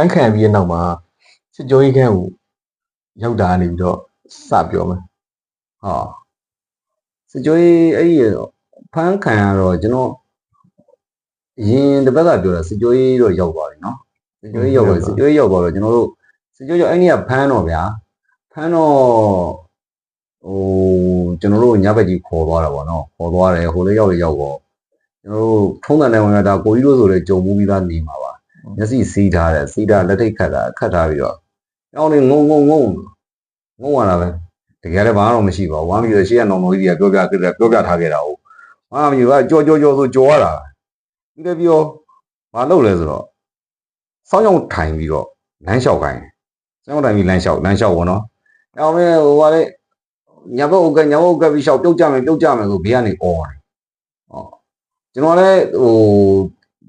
န်းခံပြီးတဲ့နောက်မှာစစ်ကြောရေးခန်းကိုရောက်တာကနေပြီးတော့စပြောမယ်ဟောစစ်ကြောရေးအဲ့ဒီဖမ်းခံရတော့ကျွန်တော်အရင်တစ်ပတ်ကပြောတာစစ်ကြောရေးတော့ရောက်သွားပြီနော်စစ်ကြောရေးရောက်သွားပြီစစ်ကြောရေးရောက်သွားတော့ကျွန်တော်တို့စစ်ကြောရေးအဲ့ဒီကဖမ်းတော့ဗျာဖမ်းတော့ဟိုကျွန်တော်တို့ညဘက်ကြီးခေါ်သွားတာပေါ့နော်ခေါ်သွားတယ်ဟိုလေးရောက်လေရောက်တော့ကျွန်တော်တို့ထုံးတဲ့နိုင်ငံကဒါကိုကြီးတို့ဆိုလေကြုံမှုပြီးသားနေမှာပါ မျက်စိစီးထားတယ်စီးထားလက်ထိတ်ခတ်တာခတ်ထားပြီးတော့အောင်းနေငုံငုံငုံငုံရတာပဲတကယ်လည်းဘာမှတော့မရှိပါဘူး။ဝမ်းပြီးတော့ရှေ့ကနောင်တော်ကြီးကပြောပြခဲ့တယ်ပြောပြထားခဲ့တာဟုတ်။ဟာမျိုးကကြောကြောကြောဆိုကြောရတာ။ဒီလည်းပြောဘာလုပ်လဲဆိုတော့စောင်းရောက်ထိုင်ပြီးတော့လမ်းလျှောက်ခိုင်း။စောင်းရောက်ထိုင်ပြီးလမ်းလျှောက်လမ်းလျှောက်ပေါ့နော်။အော်မဲဟိုကလေညာဘက်ဥကညာဘက်ဥကပြီးလျှောက်ပြုတ်ကြမယ်ပြုတ်ကြမယ်ဆိုဘေးကနေអော်တယ်။ဟောကျွန်တော်လည်းဟို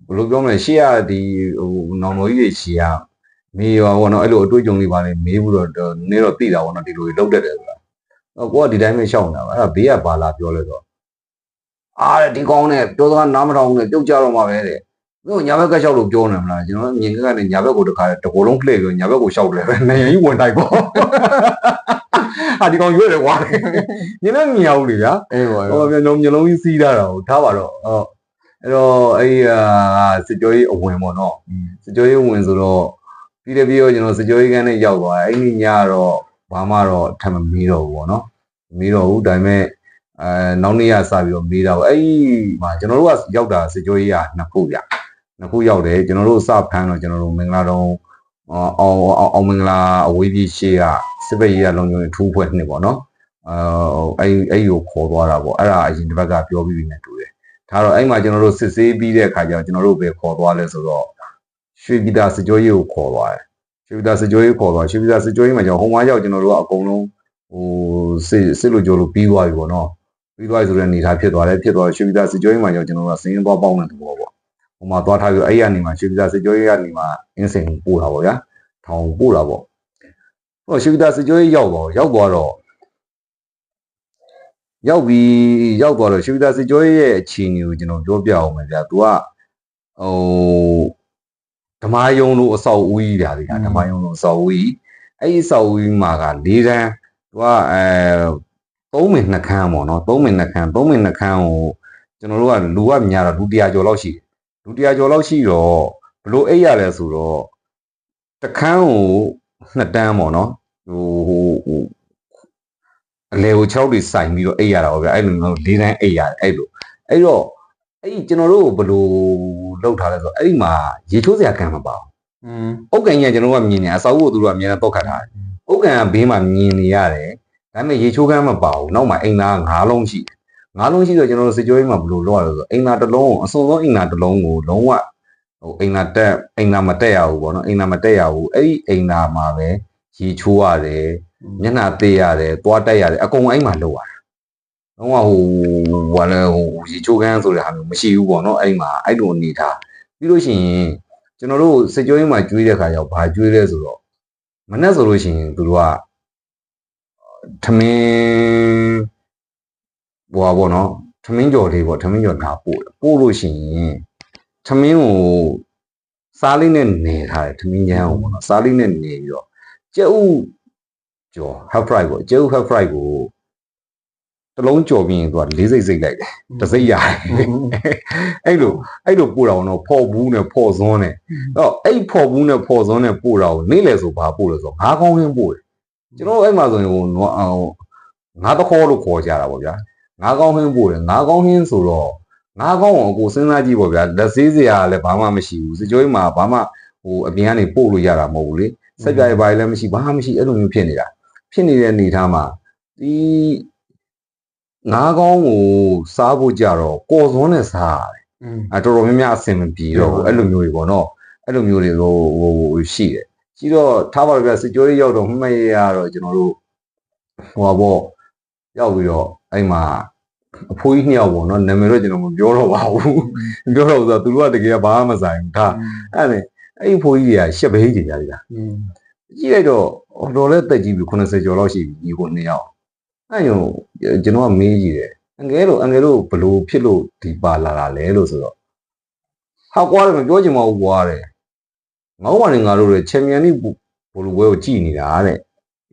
ဘယ်လိုပြောမလဲရှေ့ကဒီဟိုနောင်တော်ကြီးတွေရှေ့ကမေးရောပေါ့နော်အဲ့လိုအတွေ့အကြုံလေးပါလေမေးပြီးတော့နည်းတော့သိတာပေါ့နော်ဒီလိုတွေလုပ်တတ်တယ်ဆိုတာတော့ကိုကဒီတိုင်းပဲရှောက်နေတာပါအဲ့ဒါဘေးကဘာလာပြောလဲဆိုတော့အားတဲ့ဒီကောင်းနဲ့ပြောစကားနားမထောင်နဲ့ပြုတ်ကြတော့မှာပဲတဲ့သူကညာဘက်ကရှောက်လို့ပြောနေမလားကျွန်တော်မြင်ကကနေညာဘက်ကိုတခါတကိုယ်လုံးလှည့်ပြီးညာဘက်ကိုရှောက်တယ်ပဲနေရင်ကြီးဝင်တိုက်ပေါ့ဟာဒီကောင်ရွေ့တယ်ကွာညနေမြင်အောင်လေဗျာအေးပါဟောပြန်တော့မျိုးလုံးကြီးစီးထားတာကိုထားပါတော့ဟုတ် အဲ့တော့အဲ့ဒီဟာစစ်ကြောရေးအဝင်ပေါ့နော်စကြဝဠာအဝင်ဆိုတော့ပြီးတယ်ပြီးတော့ကျွန်တော်စကြဝဠာကန်းနဲ့ရောက်သွားတယ်အဲ့ဒီညကတော့ဘာမှတော့ထပ်မမေးတော့ဘူးပေါ့နော်မမေးတော့ဘူးဒါပေမဲ့အဲနောက်နေ့ကစပြီးတော့မေးတာပေါ့အဲ့ဒီမှာကျွန်တော်တို့ကရောက်တာစကြဝဠာကနှစ်ခုပြနှစ်ခုရောက်တယ်ကျွန်တော်တို့စဖမ်းတော့ကျွန်တော်တို့မင်္ဂလာတော်အောင်အောင်အောင်မင်္ဂလာအဝေးပြေးရှေ့ကစစ်ဘက်ရေးကလုံခြုံရေးထူးဖွဲ့နှစ်ပေါ့နော်အဲအဲ့အဲ့ကိုခေါ်သွားတာပေါ့အဲ့ဒါအရင်တစ်ဘက်ကပြောပြီးပြီနဲ့တူတယ် ဒါတော့အဲ့မှာကျွန်တော်တို့စစ်ဆေးပြီးတဲ့အခါကျတော့ကျွန်တော်တို့ပဲခေါ်သွားလဲဆိုတော့ရွှေပြည်သာစစ်ကြောရေးကိုခေါ်သွားတယ်ရွှေပြည်သာစစ်ကြောရေးခေါ်သွားရွှေပြည်သာစစ်ကြောရေးမှာကျွန်တော်ဟိုမှာရောက်ကျွန်တော်တို့ကအကုန်လုံးဟိုစစ်စစ်လိုကြိုလို့ပြီးသွားပြီပေါ့နော်ပြီးသွားပြီဆိုတဲ့အနေအထားဖြစ်သွားတယ်ဖြစ်သွားရွှေပြည်သာစစ်ကြောရေးမှာကျွန်တော်တို့ကစင်းရင်သွားပေါင်းတဲ့သဘောပေါ့ဟိုမှာသွားထားပြီးအဲ့ရနေမှာရွှေပြည်သာစစ်ကြောရေးကနေမှာအင်းစင်ပို့တာပေါ့ဗျာထောင်ပို့တာပေါ့ဟိုရွှေပြည်သာစစ်ကြောရေးရောက်တော့ရောက်သွားတော့ ရောက်ပြီးရောက်သွားတော့ရွှေပြည်သာစစ်ကြောရေးရဲ့အခြေအနေကိုကျွန်တော်ပြောပြအောင်မယ်ဗျာ तू ကဟိုဓမ္မယုံလို့အစောက်ဦးကြီးတာလေဓမ္မယုံလို့အစောက်ဦးကြီးအဲ့ဒီအစောက်ဦးကြီးမှာက၄တန်းသူကအဲ၃မိနစ်နှစ်ခန်းပေါ့နော်၃မိနစ်နှစ်ခန်း၃မိနစ်နှစ်ခန်းကိုကျွန်တော်တို့ကလူကများတော့လူ100ကျော်လောက်ရှိတယ်လူ100ကျော်လောက်ရှိတော့ဘလို့အိတ်ရလဲဆိုတော့တစ်ခန်းကိုနှစ်တန်းပေါ့နော်ဟိုဟိုဟို အလေကို6တွေစိုင်ပြီးတော့အိတ်ရတာပေါ့ဗျအဲ့လိုမျိုး၄တန်းအိတ်ရတယ်အဲ့လိုအဲ့တော့အဲ့ဒီကျွန်တော်တို့ဘလို့လောက်ထားလဲဆိုတော့အဲ့ဒီမှာရေချိုးစရာကံမပါဘူးอืม။ဥက္ကံကြီးကကျွန်တော်တို့ကမြင်နေအစာအုပ်ကိုသူတို့ကအမြဲတမ်းတော့ခတ်ထားတယ်။ဥက္ကံကဘေးမှာမြင်နေရတယ်။ဒါပေမဲ့ရေချိုးကမ်းမပါဘူး။နောက်မှအိမ်သား၅လုံးရှိတယ်။၅လုံးရှိတော့ကျွန်တော်တို့စစ်ကြောရေးမှာဘယ်လိုလုပ်ရလဲဆိုတော့အိမ်သားတစ်လုံးကိုအစုံဆုံးအိမ်သားတစ်လုံးကိုလုံးဝဟိုအိမ်သားတက်အိမ်သားမတက်ရဘူးပေါ့နော်။အိမ်သားမတက်ရဘူး။အဲ့ဒီအိမ်သားမှာပဲရေချိုးရတယ်။ မျက်နှာသေးရတယ်။သွားတက်ရတယ်။အကုန်အိမ်မှာလုပ်ရတယ်။လုံးဝဟိုဘာလဲဟိုရေချိုးကမ်းဆိုတဲ့ဟာမျိုးမရှိဘူးပေါ့နော်။အဲ့မှာအဲ့လိုအနေထားပြီးလို့ရှိရင်ကျွန်တော်တို့စစ်ကြောရေးမှာကျွေးတဲ့ခါကျတော့ဘာကျွေးလဲဆိုတော့မနဲ့ဆိုလို့ရှိရင်သူတို့ကထမင်းဘွာပေါ့နော်ထမင်းကြော်လေးပေါ့ထမင်းကြော်ဒါပို့တယ်ပို့လို့ရှိရင်ထမင်းကိုစားလေးနဲ့နေထားတယ်ထမင်းချမ်းကိုပေါ့နော်စားလေးနဲ့နေပြီးတော့ကျုပ် ကြော် half fry ပေါ့ကျုပ် half fry ကိုတစ်လုံးကြော်ပြီးရင်သူကလေးစိတ်စိတ်လိုက်တယ်တစ်စိတ်ရတယ်အဲ့လိုအဲ့လိုပို့တာကတော့ဖော်ဘူးနဲ့ဖော်စွန်းနဲ့တော့အဲ့ဖော်ဘူးနဲ့ဖော်စွန်းနဲ့ပို့တာကိုနေ့လေဆိုဘာပို့လဲဆိုတော့ငါးကောင်းရင်းပို့တယ်ကျွန်တော်အဲ့မှာဆိုရင်ဟိုနွားဟိုငါးတခေါ်လို့ခေါ်ကြတာပေါ့ဗျာငါးကောင်းဟင်းပို့တယ်ငါးကောင်းဟင်းဆိုတော့ငါးကောင်းကိုအကိုစဉ်းစားကြည့်ပေါ့ဗျာလက်သေးစရာလည်းဘာမှမရှိဘူးစကြွေးမှာဘာမှဟိုအပြင်ကနေပို့လို့ရတာမဟုတ်ဘူးလေစက်ပြရပါလည်းမရှိဘာမှမရှိအဲ့လိုမျိုးဖြစ်နေတာ ဖြစ်နေတဲ့အနေအထားမှာဒီငါးကောင်းကိုစားဖို့ကြတော့ကော်စွန်းနဲ့စားရတယ်။အတော်တော်များများအဆင်မပြေတော့ဘူးအဲ့လိုမျိုးတွေပေါ့နော်။အဲ့လိုမျိုးတွေဟိုဟိုရှိတယ်။ရှိတော့ထားပါတော့ဗျာစစ်ကြောရေးရောက်တော့မှတ်ရရတော့ကျွန်တော်တို့ဟိုပေါ့ရောက်ပြီးတော့အဲ့မှာအဖိုးကြီးနှစ်ယောက်ပေါ့နော်နာမည်တော့ကျွန်တော်မပြောတော့ပါဘူး။ပြောတော့ဆိုတော့သူတို့ကတကယ်ဘာမှမဆိုင်ဘူး။ဒါအဲ့ဒါအဲ့အဖိုးကြီးတွေကရှက်ဘေးကြီးကြတယ်ဗျာ။ ကြည့်လိုက်တော့ဟိုတော်လဲတက်ကြီးပြီ80ကျော်လောက်ရှိပြီညီကိုနှစ်ယောက်အဲ့ညိုကျွန်တော်ကမေးကြည့်တယ်အငယ်လို့အငယ်လို့ဘလို့ဖြစ်လို့ဒီပါလာတာလဲလို့ဆိုတော့ဟာကွာတယ်မပြောချင်ပါဘူးကွာတယ်ငေါ့ပါနေငါတို့ရဲ့ချန်ပီယံလိဘောလူပွဲကိုကြည်နေတာတဲ့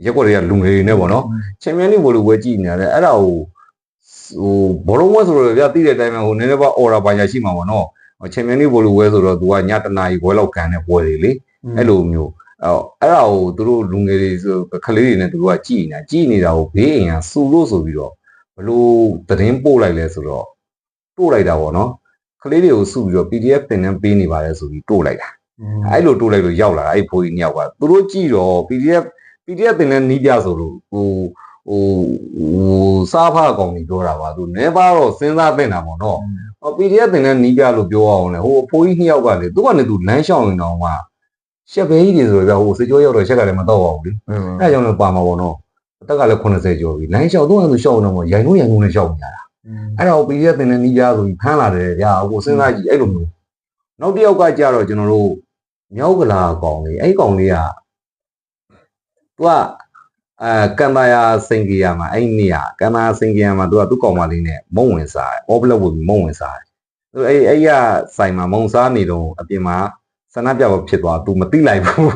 ရက်ကွက်တွေကလူငယ်တွေနဲ့ပေါ့နော်ချန်ပီယံလိဘောလူပွဲကြည်နေတာတဲ့အဲ့ဒါကိုဟိုဘောလုံးပွဲဆိုတော့ဗျာသိတဲ့အတိုင်းပဲဟိုနည်းနည်းပါအော်ရာပါညာရှိမှာပေါ့နော်ချန်ပီယံလိဘောလူပွဲဆိုတော့ तू ကညတနာကြီးပွဲလောက်ကန်တဲ့ပွဲတွေလေအဲ့လိုမျိုး အဲ့အဲ့ဒါကိုသူတို့လူငယ်တွေဆိုကလေးတွေနဲ့သူတို့ကကြည်နေတာကြည်နေတာကိုဘေးအိမ်ကစူလို့ဆိုပြီးတော့ဘလို့သတင်းပို့လိုက်လဲဆိုတော့တိုးလိုက်တာပေါ့နော်ကလေးတွေကိုစုပြီးတော့ PDF သင်တန်းပေးနေပါတယ်ဆိုပြီးတိုးလိုက်တာအဲ့လိုတိုးလိုက်လို့ရောက်လာတာအဲ့ဖိုးကြီးနှစ်ယောက်ကသူတို့ကြည်တော့ PDF PDF သင်တန်းနီးပြဆိုလို့ဟိုဟိုဟိုစားဖအကောင်ကြီးပြောတာပါသူနဲပါတော့စဉ်းစားသင့်တာပေါ့နော်ဟော PDF တင်တဲ့နီးပြလို့ပြောအောင်လေဟိုအဖိုးကြီးနှစ်ယောက်ကလေသူကလည်းသူလမ်းလျှောက်ရင်တော့မှ ရှက်ဘဲကြီးတွေဆိုတော့ဗျဟိုစေကျော်ရောက်တော့ရှက်ကလည်းမတော့ပါဘူးလေအဲကြောင့်လည်းပါမှာပေါ့နော်အသက်ကလည်း80ကျော်ပြီလမ်းလျှောက်သူကသူလျှောက်နေတော့ရိုင်လို့ရိုင်လို့နဲ့လျှောက်နေရတာအဲ့တော့ PDF တင်တဲ့နီးပြဆိုပြီးဖမ်းလာတယ်ဗျာဟိုစဉ်းစားကြည့်အဲ့လိုမျိုးနောက်တစ်ယောက်ကကြတော့ကျွန်တော်တို့မြောက်ကလာကောင်လေးအဲ့ကောင်လေးကသူကအဲကံပါယာစင်ကီယာမှာအဲ့နေရကံပါယာစင်ကီယာမှာသူကသူ့ကောင်မလေးနဲ့မုံဝင်စားတယ်အော်ဘလက်ဝင်ပြီးမုံဝင်စားတယ်သူအဲ့အဲ့ရဆိုင်မှာမုံစားနေတော့အပြင်မှာ ဆန္ဒပြပွဲဖြစ်သွား तू မသိလိုက်ဘူး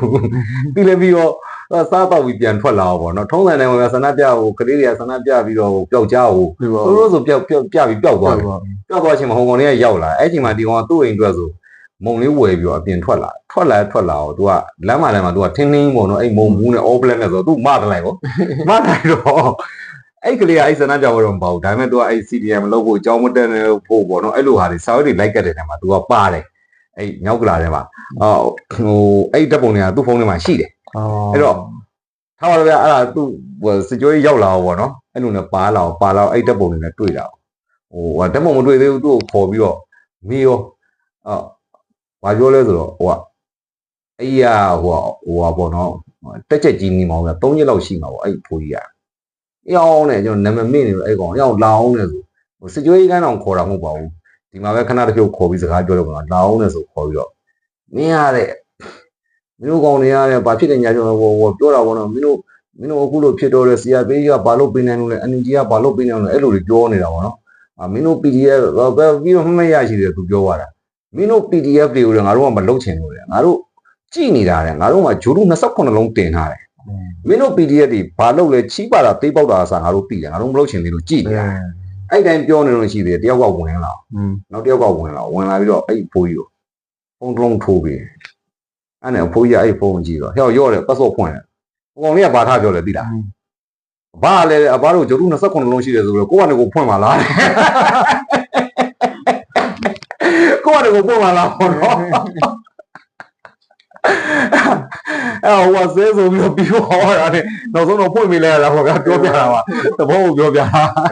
သိလည်းပြီးတော့အဲ့စားတော့ပြီးပြန်ထွက်လာတော့ဗောနော်ထုံးစံတိုင်းကဆန္ဒပြဟိုကလေးတွေကဆန္ဒပြပြီးတော့ပျောက်ကြားဟို ဒီပါ သူတို့ဆိုပျောက်ပျောက်ပြပြီးပျောက်သွားတယ်ပျောက်သွားချင်းမှာဟိုကောင်လေးကရောက်လာအဲ့ချိန်မှာဒီကောင်ကသူ့အိမ်အတွက်ဆိုမုံလေးဝယ်ပြီးတော့အပြင်ထွက်လာထွက်လာထွက်လာတော့ तू ကလမ်းမှာလမ်းမှာ तू ကထင်းထင်းပေါ့နော်အဲ့မုံဘူးနဲ့ all black နဲ့ဆိုတော့ तू မတလိုက်ဗောမတလိုက်တော့အဲ့ကလေးကအဲ့ဆန္ဒပြပွဲတော့မပေါ့ဒါပေမဲ့ तू ကအဲ့ CDM လုပ်ဖို့အကြောင်းမတက်နေဖို့ပေါ့နော်အဲ့လိုဟာတွေစာရွက်တွေလိုက်ကတ်တဲ့နေရာမှာ तू ကပါတယ်အဲ့မြောက်ကလာထဲမှာအော် ဟိုအဲ့ဓာတ်ပုံတွေကသူ့ဖုန်းထဲမှာရှိတယ်အဲ့တော့ထားပါတော့ဗျာအဲ့ဒါသူ့ဟိုစစ်ကြောရေးရောက်လာတော့ဗောနော်အဲ့လိုနဲ့ပါလာအောင်ပါလာအောင်အဲ့ဓာတ်ပုံတွေနဲ့တွေ့တာဟိုဟိုဓာတ်ပုံမတွေ့သေးဘူးသူ့ကိုခေါ်ပြီးတော့မေးရောအော်ဘာပြောလဲဆိုတော့ဟိုကအဲ့ရဟိုဟိုဟာပေါ့နော်တက်ချက်ကြီးနေမှာဗျာ၃ရက်လောက်ရှိမှာဗောအဲ့ဖိုးကြီးကအေးအောင်နဲ့ကျွန်တော်နာမည်မေ့နေလို့အဲ့ကောင်အေးအောင်လာအောင်နဲ့ဆိုဟိုစစ်ကြောရေးကန်းအောင်ခေါ်တာမဟုတ်ပါဘူးဒီမှာပဲခဏတစ်ဖြုတ်ခေါ်ပြီးစကားပြောတော့ကောင်လာအောင်နဲ့ဆိုခေါ်ပြီးတော့ မင်းရတဲ့မင်းတို့ကောင်တွေရတဲ့ဘာဖြစ်နေညာကျွန်တော်ဟိုဟိုပြောတာဗောနော်မင်းတို့မင်းတို့အခုလို့ဖြစ်တော့တဲ့ CRPH ကဘာလို့ပေးနိုင်လို့လဲ NUG ကဘာလို့ပေးနိုင်လို့လဲအဲ့လိုတွေပြောနေတာပေါ့နော်အာမင်းတို့ PDF ပဲပြီးတော့မှတ်ရရှိတယ်သူပြောသွားတာမင်းတို့ PDF တွေကိုလည်းငါတို့ကမလုပ်ချင်လို့လေငါတို့ကြည်နေတာလေငါတို့ကဂျိုးတို့28လုံးတင်ထားတယ်မင်းတို့ PDF တွေဘာလုပ်လဲချီးပါတာသေးပေါက်တာအစားငါတို့ပြည်တယ်ငါတို့မလုပ်ချင်သေးလို့ကြည်နေတာအဲ့တိုင်းပြောနေလို့ရှိသေးတယ်တယောက်ကဝင်လာနောက်တယောက်ကဝင်လာဝင်လာပြီးတော့အဲ့ဖိုးကြီးကို ဖုန်းတစ်လုံးထိုးပြီးအဲ့နဲ့ဖိုးကြီးကအဲ့ဖုန်းကိုကြည့်တော့ဟဲ့ရော့တယ်ပတ်စော့ဖွင့်တယ်ဟိုကောင်လေးကဘာထားပြောလဲသိလားဘာလဲအဘတို့ကျုပ်တို့29လုံးရှိတယ်ဆိုတော့ကိုယ့်ကနေကိုယ်ဖွင့်ပါလားကိုယ့်ကနေကိုယ်ဖွင့်ပါလားဟောနော်အဲ့ဟိုကဆဲဆိုပြီးတော့ပြီးတော့ဟောတာနဲ့နောက်ဆုံးတော့ဖွင့်မိလဲရတာဟောကပြောပြတာပါသဘောကိုပြောပြတာ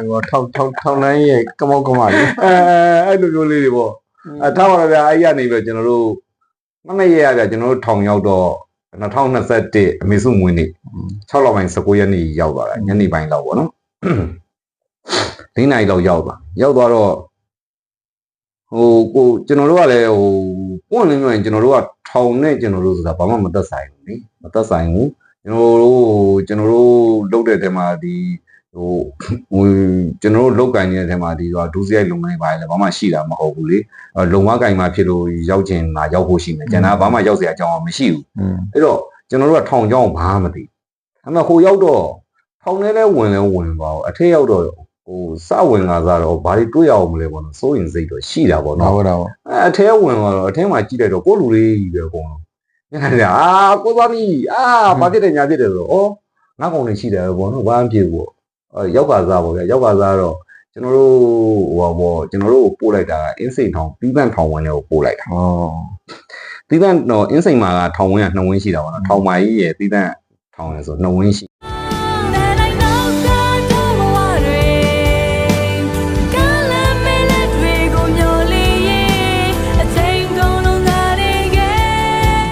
ဟိုထောက်ထောက်ထောက်နိုင်ရဲ့ကမောက်ကမလေးအဲအဲ့လိုမျိုးလေးတွေပေါ့ အထားပါတော့ဗျာအဲ့ရနေပြီးတော့ကျွန်တော်တို့မမရရဗျာကျွန်တော်တို့ထောင်ရောက်တော့2021အမေစုမွေးနေ့6လပိုင်း19ရက်နေ့ရောက်သွားတာညနေပိုင်းလောက်ပေါ့နော်၄နိုင်လောက်ရောက်သွားရောက်သွားတော့ဟိုကိုကျွန်တော်တို့ကလည်းဟိုပွင့်လင်းပြောရင်ကျွန်တော်တို့ကထောင်နဲ့ကျွန်တော်တို့ဆိုတာဘာမှမသက်ဆိုင်ဘူးလေမသက်ဆိုင်ဘူးကျွန်တော်တို့ကျွန်တော်တို့လုပ်တဲ့တဲမှာဒီ ဟိုဟိုကျွန်တော်တို့လောက်ကင်နေတဲ့ထဲမှာဒီတော့ဒူးစရိုက်လုံငန်းတွေပါလေဘာမှရှိတာမဟုတ်ဘူးလေလုံမကင်မှာဖြစ်လို့ရောက်ချင်မှာရောက်ဖို့ရှိမယ်ကျွန်တော်ဘာမှရောက်စရာအကြောင်းမရှိဘူးအဲ့တော့ကျွန်တော်တို့ကထောင်ကြောင်းဘာမှမသိအမှဟိုရောက်တော့ထောင်ထဲလဲဝင်လဲဝင်ပါဘူးအထက်ရောက်တော့ဟိုစဝင်လာကြတော့ဘာတွေတွေ့ရအောင်မလဲပေါ့နော်စိုးရင်စိတ်တော့ရှိတာပေါ့နော်ဟုတ်တာပေါ့အဲအထဲဝင်လာတော့အထဲမှာကြည့်လိုက်တော့ကိုလူလေးကြီးပဲပေါ့နော်ညနေအာကိုသွားပြီအာဘာဖြစ်တယ်ညာဖြစ်တယ်ဆိုတော့ဩငါကောင်နေရှိတယ်ပေါ့နော်ဘာမှမဖြစ်ဘူး ရောက်ကစားပေါ့ဗျာရောက်ကစားတော့ကျွန်တော်တို့ဟိုပါပေါ့ကျွန်တော်တို့ကိုပို့လိုက်တာအင်းစိန်ထောင်ပြီးပန့်ထောင်ဝင်တွေကိုပို့လိုက်တာဩသီးသန့်တော့အင်းစိန်မှာကထောင်ဝင်းကနှစ်ဝင်းရှိတာပေါ့နော်ထောင်မာကြီးရဲ့သီးသန့်ထောင်ရယ်ဆိုနှစ်ဝင်းရှိ